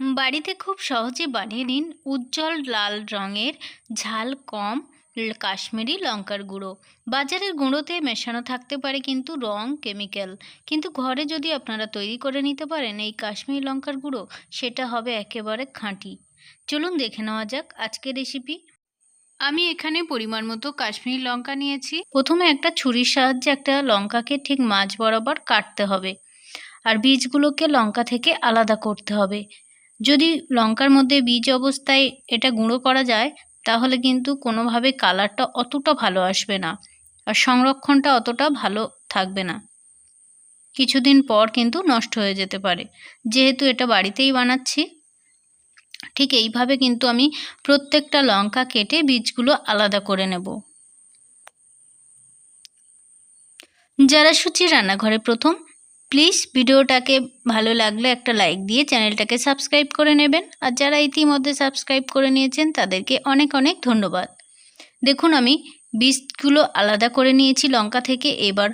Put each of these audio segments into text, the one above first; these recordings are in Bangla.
বাড়িতে খুব সহজে বানিয়ে নিন উজ্জ্বল লাল রঙের ঝাল কম কাশ্মীরি লঙ্কার গুঁড়ো। বাজারের গুঁড়োতে মেশানো থাকতে পারে কিন্তু রং, কেমিক্যাল। কিন্তু ঘরে যদি আপনারা তৈরি করে নিতে পারেন এই কাশ্মীরি লঙ্কার গুঁড়ো, সেটা হবে একেবারে খাঁটি। চলুন দেখে নেওয়া যাক আজকের রেসিপি আমি এখানে পরিমাণ মতো কাশ্মীরি লঙ্কা নিয়েছি। প্রথমে একটা ছুরির সাহায্যে একটা লঙ্কাকে ঠিক মাঝ বরাবর কাটতে হবে। আর বীজগুলোকে লঙ্কা থেকে আলাদা করতে হবে। যদি লঙ্কার মধ্যে বীজ অবস্থায় এটা গুঁড়ো করা যায়, তাহলে কিন্তু কোনোভাবে কালারটা অতটা ভালো আসবে না আর সংরক্ষণটা অতটা ভালো থাকবে না। কিছুদিন পর কিন্তু নষ্ট হয়ে যেতে পারে। যেহেতু এটা বাড়িতেই বানাচ্ছি, ঠিক এইভাবে কিন্তু আমি প্রত্যেকটা লঙ্কা কেটে বীজগুলো আলাদা করে নেব। যারা সুচি রান্নাঘরে প্রথম প্লিজ ভিডিওটাকে ভালো লাগলে একটা লাইক দিয়ে চ্যানেলটাকে সাবস্ক্রাইব করে নেবেন। আর যারা ইতিমধ্যে সাবস্ক্রাইব করে নিয়েছেন, তাদেরকে অনেক অনেক ধন্যবাদ। দেখুন, আমি বীজগুলো আলাদা করে নিয়েছি লঙ্কা থেকে। এবার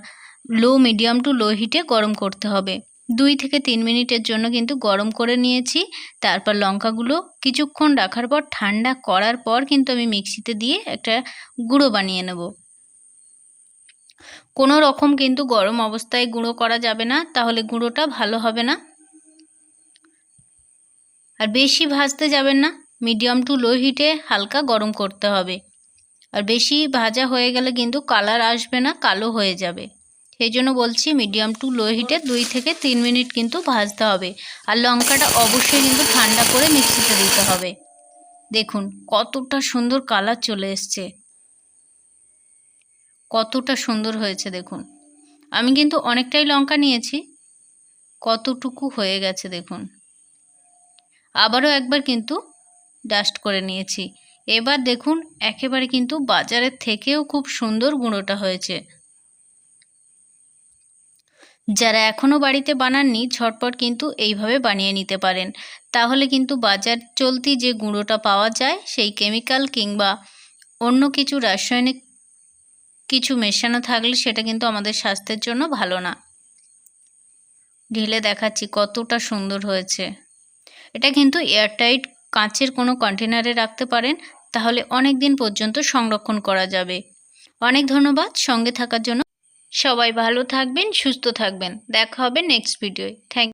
লো মিডিয়াম টু লো হিটে গরম করতে হবে। দুই থেকে তিন মিনিটের জন্য কিন্তু গরম করে নিয়েছি। তারপর লঙ্কাগুলো কিছুক্ষণ রাখার পর, ঠান্ডা করার পর কিন্তু আমি মিক্সিতে দিয়ে একটা গুঁড়ো বানিয়ে নেব। কোনো রকম কিন্তু গরম অবস্থায় গুঁড়ো করা যাবে না, তাহলে গুঁড়োটা ভালো হবে না। আর বেশি ভাজতে যাবেন না, মিডিয়াম টু লো হিটে হালকা গরম করতে হবে। আর বেশি ভাজা হয়ে গেলে কিন্তু কালার আসবে না, কালো হয়ে যাবে। সেই জন্য বলছি মিডিয়াম টু লো হিটে দুই থেকে তিন মিনিট কিন্তু ভাজতে হবে। আর লঙ্কাটা অবশ্যই কিন্তু ঠান্ডা করে মিক্সিতে দিতে হবে। দেখুন কতটা সুন্দর কালার চলে এসছে। কতটা সুন্দর হয়েছে দেখুন। আমি কিন্তু অনেকটাই লঙ্কা নিয়েছি। কতটুকু হয়ে গেছে দেখুন। আবারও একবার কিন্তু ডাস্ট করে নিয়েছি। এবার দেখুন, একেবারে কিন্তু বাজারের থেকেও খুব সুন্দর গুঁড়োটা হয়েছে। যারা এখনও বাড়িতে বানাননি, ঝটপট কিন্তু এইভাবে বানিয়ে নিতে পারেন। তাহলে কিন্তু বাজার চলতি যে গুঁড়োটা পাওয়া যায়, সেই কেমিক্যাল কিংবা অন্য কিছু রাসায়নিক কিছু মেশানো থাকলে সেটা কিন্তু আমাদের স্বাস্থ্যের জন্য ভালো না। ঢেলে দেখাচ্ছি কতটা সুন্দর হয়েছে। এটা কিন্তু এয়ারটাইট কাঁচের কোনো কন্টেনারে রাখতে পারেন, তাহলে অনেক দিন পর্যন্ত সংরক্ষণ করা যাবে। অনেক ধন্যবাদ সঙ্গে থাকার জন্য। সবাই ভালো থাকবেন, সুস্থ থাকবেন। দেখা হবে নেক্সট ভিডিওয় থ্যাংক